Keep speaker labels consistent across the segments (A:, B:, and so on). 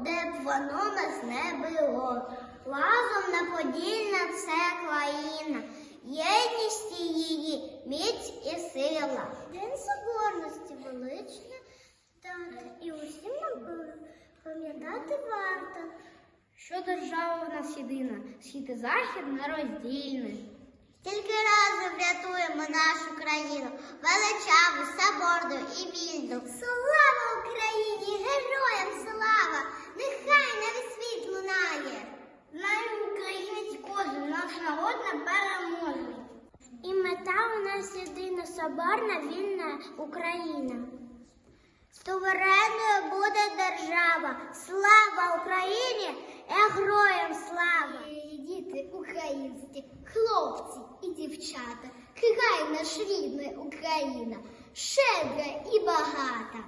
A: де б воно нас не було. Разом на подільна все країна, єдність її, міць і сила. День соборності велична дата, і усім нам пам'ятати варто.
B: Що держава в нас єдина, схід і захід нероздільний.
A: Тільки разом врятуємо нашу країну, величаву, соборну і вільну.
B: Кожен, наш народ не переможе.
A: І мета у нас єдина соборна вільна Україна. Суверенною буде держава. Слава Україні! Героям слава! Діти українські, хлопці і дівчата, край наш рідний Україна, щедра і багата.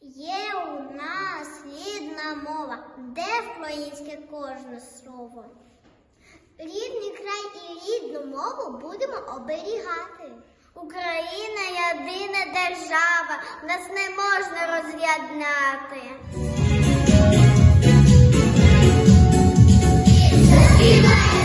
A: Є у нас рідна мова, де українське кожне слово. Рідний край і рідну мову будемо оберігати. Україна єдина держава, нас не можна роз'єднати. Закидає!